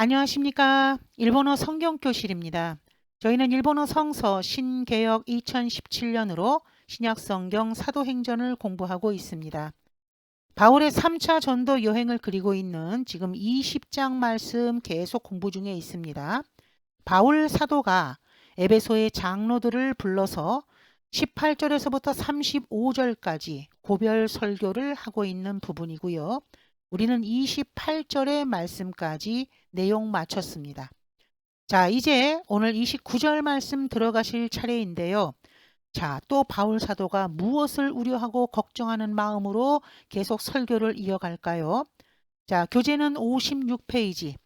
안녕하십니까. 일본어 성경교실입니다. 저희는 일본어 성서 신개역 2017년으로 신약성경 사도행전을 공부하고 있습니다. 바울의 3차 전도 여행을 그리고 있는 지금 20장 말씀 계속 공부 중에 있습니다. 바울 사도가 에베소의 장로들을 불러서 18절에서부터 35절까지 고별 설교를 하고 있는 부분이고요. 우리는 28절의 말씀까지 내용 마쳤습니다. 자, 이제 오늘 29절 말씀 들어가실 차례인데요. 자, 또 바울 사도가 무엇을 우려하고 걱정하는 마음으로 계속 설교를 이어갈까요? 자, 교재는 56페이지,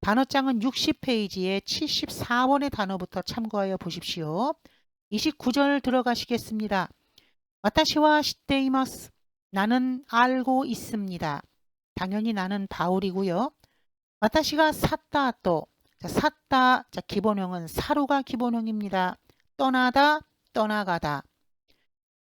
단어장은 60페이지에 74번의 단어부터 참고하여 보십시오. 29절 들어가시겠습니다. 와타시와 시테이마스. 나는 알고 있습니다. 당연히 나는 바울이고요. 와타시가 샀다 또 자, 샀다 자 기본형은 사루가 기본형입니다. 떠나다 떠나가다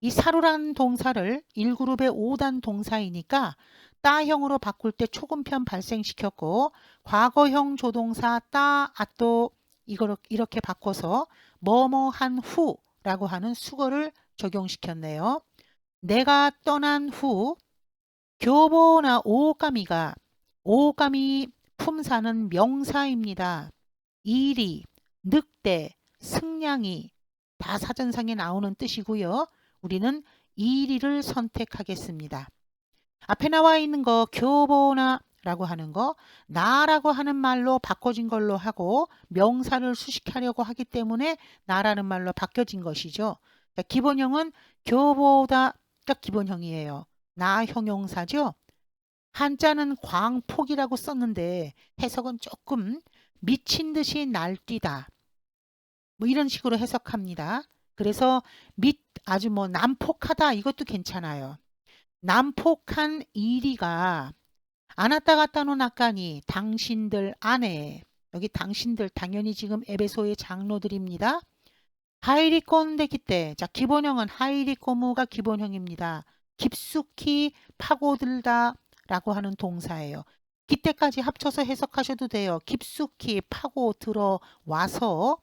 이 사루란 동사를 1그룹의 5단 동사이니까 따형으로 바꿀 때 초금편 발생시켰고 과거형 조동사 따 아또 이거 이렇게 바꿔서 뭐뭐 한 후라고 하는 수거를 적용시켰네요. 내가 떠난 후 교보나 오까미가 오까미 품사는 명사입니다. 일이, 늑대, 승냥이 다 사전상에 나오는 뜻이고요. 우리는 일이를 선택하겠습니다. 앞에 나와 있는 거 교보나 라고 하는 거 나라고 하는 말로 바꿔진 걸로 하고 명사를 수식하려고 하기 때문에 나라는 말로 바뀌어진 것이죠. 기본형은 교보다가 기본형이에요. 나 형용사죠. 한자는 광폭이라고 썼는데 해석은 조금 미친 듯이 날뛰다. 뭐 이런 식으로 해석합니다. 그래서 밑 아주 뭐 난폭하다 이것도 괜찮아요. 난폭한 이리가 아나타 가타노 나까니 당신들 안에 여기 당신들 당연히 지금 에베소의 장로들입니다. 하이리콘 데기 때, 자 기본형은 하이리코무가 기본형입니다. 깊숙이 파고들다 라고 하는 동사예요. 기때까지 합쳐서 해석하셔도 돼요. 깊숙이 파고 들어와서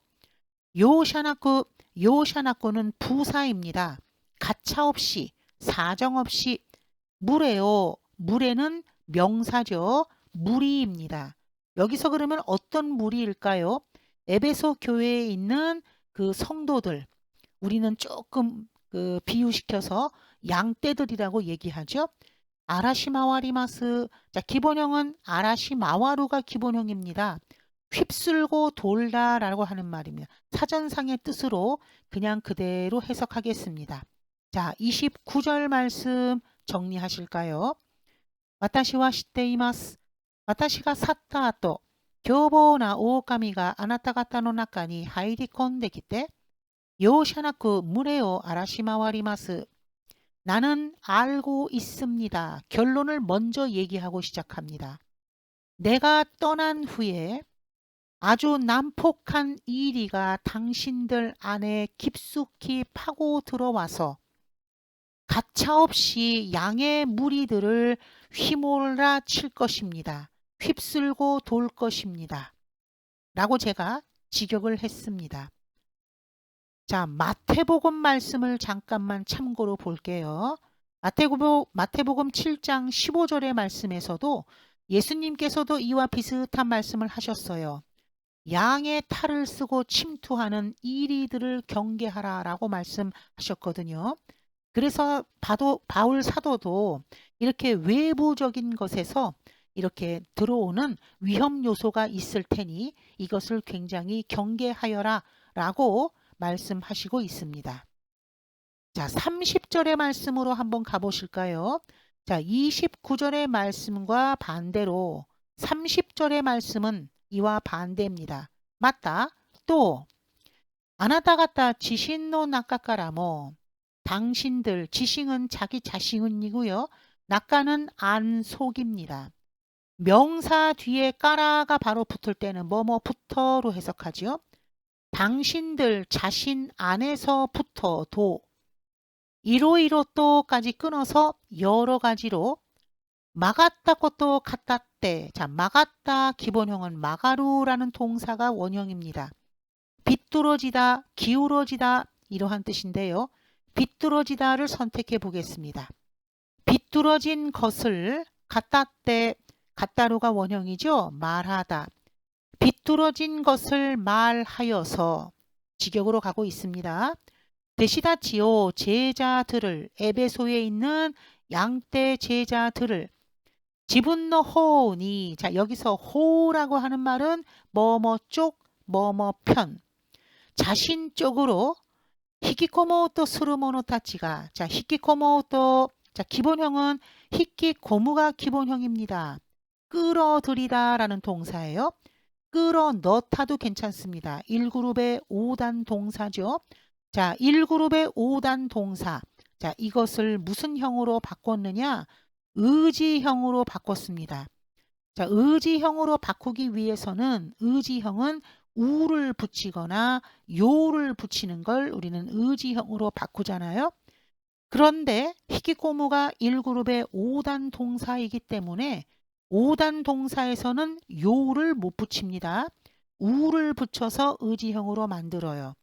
요샤나쿠, 요샤나쿠는 부사입니다. 가차없이, 사정없이 물에요. 물에는 명사죠. 무리입니다. 여기서 그러면 어떤 무리일까요? 에베소 교회에 있는 그 성도들 우리는 조금 그 비유시켜서 양떼들이라고 얘기하죠. 아라시마와리마스. 자, 기본형은 아라시마와루가 기본형입니다. 휩쓸고 돌다라고 하는 말입니다. 사전상의 뜻으로 그냥 그대로 해석하겠습니다. 자, 29절 말씀 정리하실까요? 와타시와 시테이마스. 와타시가 샀다 또 교보나 오오카미가 아나타가타の 中に入り込んできて容赦なく群れを荒らし回ります。 나는 알고 있습니다. 결론을 먼저 얘기하고 시작합니다. 내가 떠난 후에 아주 난폭한 이리가 당신들 안에 깊숙이 파고 들어와서 가차없이 양의 무리들을 휘몰아 칠 것입니다. 휩쓸고 돌 것입니다. 라고 제가 직역을 했습니다. 자, 마태복음 말씀을 잠깐만 참고로 볼게요. 마태복음, 마태복음 7장 15절의 말씀에서도 예수님께서도 이와 비슷한 말씀을 하셨어요. 양의 탈을 쓰고 침투하는 이리들을 경계하라 라고 말씀하셨거든요. 그래서 바도, 바울 사도도 이렇게 외부적인 것에서 이렇게 들어오는 위험 요소가 있을 테니 이것을 굉장히 경계하여라 라고 말씀하시고 있습니다. 자, 30절의 말씀으로 한번 가보실까요? 자, 29절의 말씀과 반대로 30절의 말씀은 이와 반대입니다. 맞다. 또 아나타가타 지신노 나카카라모 당신들 지싱은 자기 자신이고요. 낙가는 안속입니다. 명사 뒤에 까라가 바로 붙을 때는 뭐뭐부터로 해석하지요. 당신들 자신 안에서부터 도 이로이로 또까지 끊어서 여러 가지로 막았다 것도 갔다 때. 자, 막았다 기본형은 마가루라는 동사가 원형입니다. 비뚤어지다, 기울어지다 이러한 뜻인데요. 비뚤어지다를 선택해 보겠습니다. 비뚤어진 것을 갖다 때, 갖다로가 원형이죠. 말하다. 비뚤어진 것을 말하여서 직역으로 가고 있습니다. 대시다치오 제자들을 에베소에 있는 양떼 제자들을 지분노 호니 자 여기서 호라고 하는 말은 뭐뭐 쪽 뭐뭐 편 자신 쪽으로 히키코모토 스루모노 타치가 자 히키코모토 자 기본형은 히키코무가 기본형입니다. 끌어들이다라는 동사예요. 끌어 넣다도 괜찮습니다. 1그룹의 5단 동사죠. 자, 1그룹의 5단 동사. 자, 이것을 무슨 형으로 바꿨느냐? 의지형으로 바꿨습니다. 자, 의지형으로 바꾸기 위해서는 의지형은 우를 붙이거나 요를 붙이는 걸 우리는 의지형으로 바꾸잖아요. 그런데 히키코모가 1그룹의 5단 동사이기 때문에 5단 동사에서는 요를 못 붙입니다. 우를 붙여서 의지형으로 만들어요.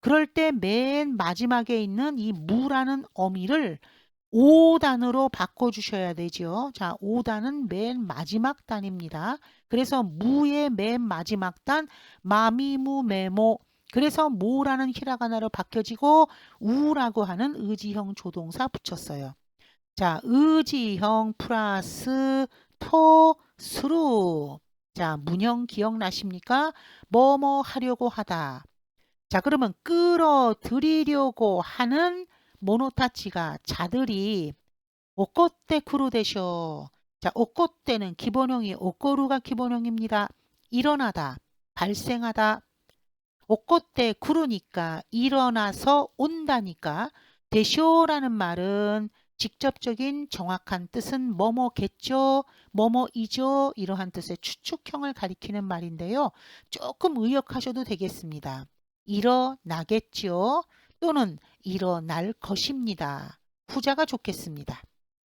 그럴 때 맨 마지막에 있는 이 무라는 어미를 5단으로 바꿔주셔야 되죠. 자, 5단은 맨 마지막 단입니다. 그래서 무의 맨 마지막 단, 마미무 메모. 그래서 모라는 히라가나로 바뀌어지고 우라고 하는 의지형 조동사 붙였어요. 자, 의지형 플러스 토, 스루. 자, 문형 기억나십니까? 뭐뭐 하려고 하다. 자, 그러면 끌어들이려고 하는 모노타치가 자들이 오꼬떼 쿠루데쇼. 자, 오꼬떼는 기본형이 오꼬루가 기본형입니다. 일어나다, 발생하다. 오꼬떼 쿠루니까 일어나서 온다니까 대쇼라는 말은 직접적인 정확한 뜻은 뭐뭐겠죠, 뭐뭐이죠 이러한 뜻의 추측형을 가리키는 말인데요. 조금 의역하셔도 되겠습니다. 일어나겠죠 또는 일어날 것입니다. 후자가 좋겠습니다.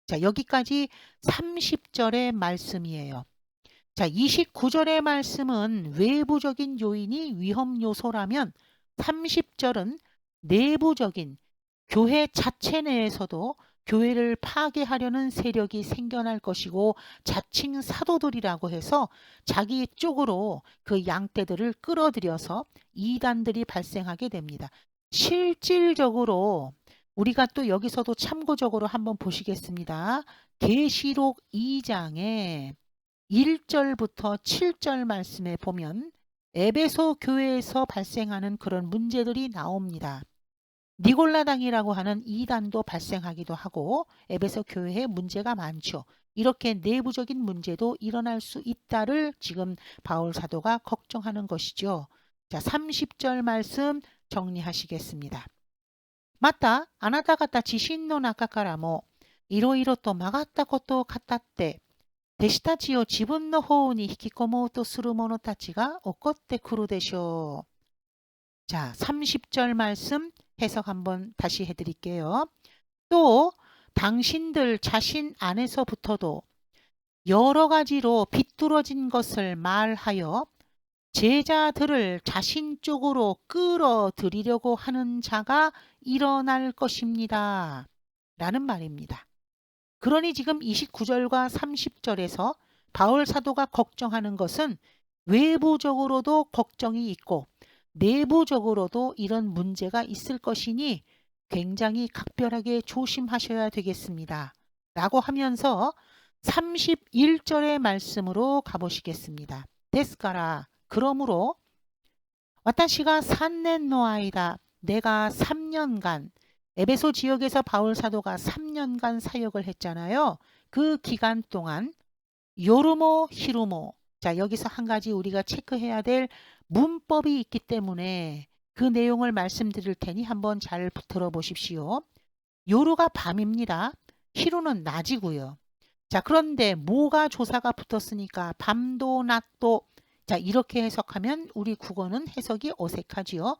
자, 여기까지 30절의 말씀이에요. 자, 29절의 말씀은 외부적인 요인이 위험 요소라면 30절은 내부적인 교회 자체 내에서도 교회를 파괴하려는 세력이 생겨날 것이고 자칭 사도들이라고 해서 자기 쪽으로 그 양떼들을 끌어들여서 이단들이 발생하게 됩니다. 실질적으로 우리가 또 여기서도 참고적으로 한번 보시겠습니다. 계시록 2장에 1절부터 7절 말씀에 보면 에베소 교회에서 발생하는 그런 문제들이 나옵니다. 니골라당이라고 하는 이단도 발생하기도 하고 에베소 교회에 문제가 많죠. 이렇게 내부적인 문제도 일어날 수 있다를 지금 바울 사도가 걱정하는 것이죠. 자, 30절 말씀 정리하시겠습니다. 맞다. 아나타 가타 지신노 나카카라모 이로이로 또 막았다 것도 갔다 때 대시타치요 지분の 호우니 히키코모토 스루모노 타치가 오코테 쿠루데쇼. 자, 30절 말씀 해석 한번 다시 해드릴게요. 또 당신들 자신 안에서부터도 여러 가지로 비뚤어진 것을 말하여 제자들을 자신 쪽으로 끌어들이려고 하는 자가 일어날 것입니다. 라는 말입니다. 그러니 지금 29절과 30절에서 바울 사도가 걱정하는 것은 외부적으로도 걱정이 있고 내부적으로도 이런 문제가 있을 것이니 굉장히 각별하게 조심하셔야 되겠습니다. 라고 하면서 31절의 말씀으로 가보시겠습니다. 데스카라 그러므로 와타시가 산넨노아이다. 내가 3년간 에베소 지역에서 바울 사도가 3년간 사역을 했잖아요. 그 기간 동안 요르모 히루모 자 여기서 한 가지 우리가 체크해야 될 문법이 있기 때문에 그 내용을 말씀드릴 테니 한번 잘 들어보십시오. 요루가 밤입니다. 히루는 낮이고요. 자 그런데 뭐가 조사가 붙었으니까 밤도 낮도 자 이렇게 해석하면 우리 국어는 해석이 어색하지요.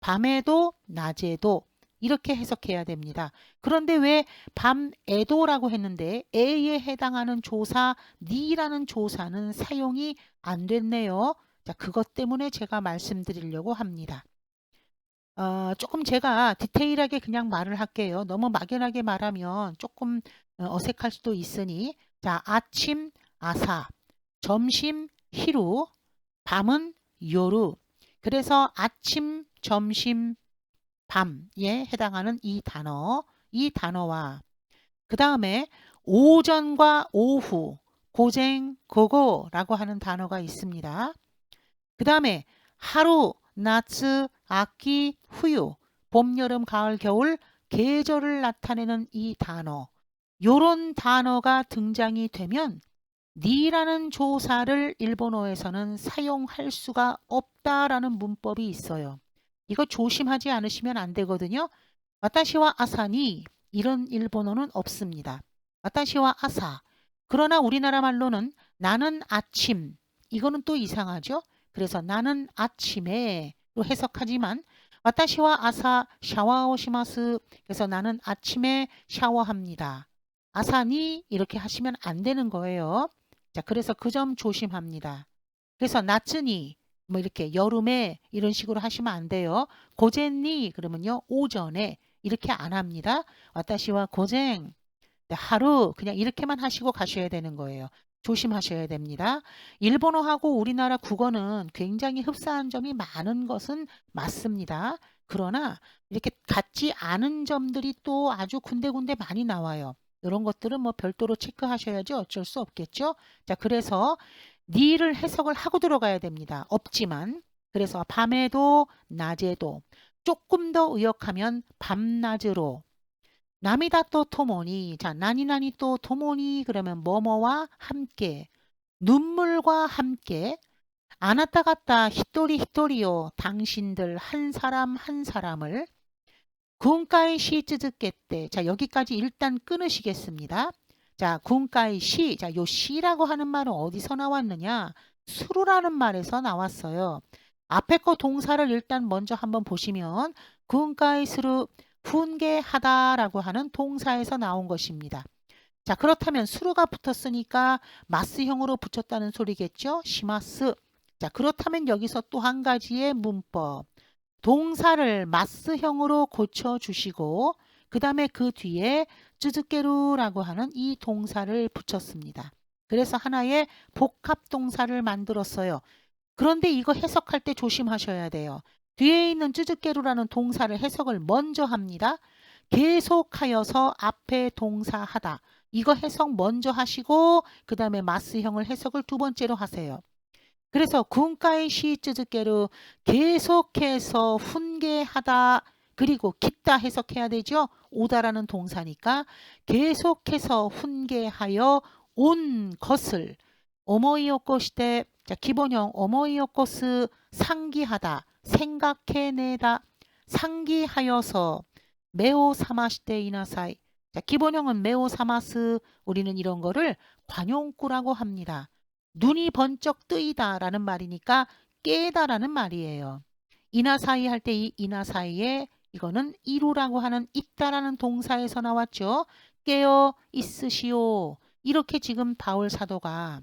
밤에도 낮에도 이렇게 해석해야 됩니다. 그런데 왜 밤에도라고 했는데 에에 해당하는 조사 니라는 조사는 사용이 안 됐네요. 자, 그것 때문에 제가 말씀드리려고 합니다. 어, 조금 제가 디테일하게 그냥 말을 할게요. 너무 막연하게 말하면 조금 어, 어색할 수도 있으니 자, 아침, 아사, 점심, 히루, 밤은 요루. 그래서 아침, 점심, 밤에 해당하는 이 단어, 이 단어와 그 다음에 오전과 오후, 고쟁, 고고라고 하는 단어가 있습니다. 그 다음에 하루, 나츠, 아기, 후유, 봄, 여름, 가을, 겨울 계절을 나타내는 이 단어 요런 단어가 등장이 되면 니라는 조사를 일본어에서는 사용할 수가 없다라는 문법이 있어요. 이거 조심하지 않으시면 안 되거든요. 와타시와 아사니 이런 일본어는 없습니다. 와타시와 아사. 그러나 우리나라 말로는 나는 아침. 이거는 또 이상하죠. 그래서 나는 아침에 로 해석하지만 와타시와 아사 샤워오 시마스. 그래서 나는 아침에 샤워합니다. 아사니 이렇게 하시면 안 되는 거예요. 자, 그래서 그 점 조심합니다. 그래서 나츠니 뭐 이렇게 여름에 이런 식으로 하시면 안 돼요. 고젠니 그러면요 오전에 이렇게 안 합니다. 와타시와 고쟁 네, 하루 그냥 이렇게만 하시고 가셔야 되는 거예요. 조심하셔야 됩니다. 일본어하고 우리나라 국어는 굉장히 흡사한 점이 많은 것은 맞습니다. 그러나 이렇게 같지 않은 점들이 또 아주 군데군데 많이 나와요. 이런 것들은 뭐 별도로 체크하셔야지 어쩔 수 없겠죠. 자, 그래서 니를 해석을 하고 들어가야 됩니다. 없지만 그래서 밤에도 낮에도 조금 더 의역하면 밤낮으로 나미다 또 토모니 자 나니나니 또 토모니 그러면 뭐뭐와 함께 눈물과 함께 아나타 갔다 히토리 히토리요 당신들 한 사람 한 사람을 군가이 시즈즈겠대 자 여기까지 일단 끊으시겠습니다. 자, 군가이 시. 자, 요 시라고 하는 말은 어디서 나왔느냐? 수루라는 말에서 나왔어요. 앞에 거 동사를 일단 먼저 한번 보시면 군가이 수루 훈계하다라고 하는 동사에서 나온 것입니다. 자, 그렇다면 수루가 붙었으니까 마스형으로 붙였다는 소리겠죠? 시마스. 자, 그렇다면 여기서 또 한 가지의 문법. 동사를 마스형으로 고쳐 주시고 그 다음에 그 뒤에 쯔즈게루라고 하는 이 동사를 붙였습니다. 그래서 하나의 복합 동사를 만들었어요. 그런데 이거 해석할 때 조심하셔야 돼요. 뒤에 있는 쯔즈게루라는 동사를 해석을 먼저 합니다. 계속하여서 앞에 동사하다. 이거 해석 먼저 하시고 그 다음에 마스형을 해석을 두 번째로 하세요. 그래서 군가의 시 쯔즈게루 계속해서 훈계하다 그리고 깊다 해석해야 되죠. 오다라는 동사니까 계속해서 훈계하여 온 것을 어머이어것시대 자 기본형 어머이어것스 상기하다 생각해내다 상기하여서 메오 사마시대 이나사이 자 기본형은 메오 사마스 우리는 이런 거를 관용구라고 합니다. 눈이 번쩍 뜨이다 라는 말이니까 깨다라는 말이에요. 이나사이 할 때 이 이나사이에 이거는 이루라고 하는 있다라는 동사에서 나왔죠. 깨어 있으시오. 이렇게 지금 바울 사도가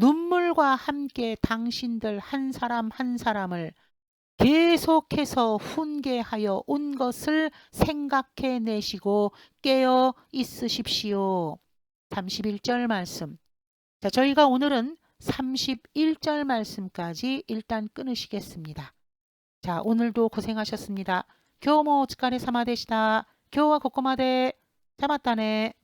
눈물과 함께 당신들 한 사람 한 사람을 계속해서 훈계하여 온 것을 생각해 내시고 깨어 있으십시오. 31절 말씀. 자, 저희가 오늘은 31절 말씀까지 일단 끊으시겠습니다. 자, 오늘도 고생하셨습니다. 교모 직간에 삼아 되시다. 교와 고꼬마대 잡았다네.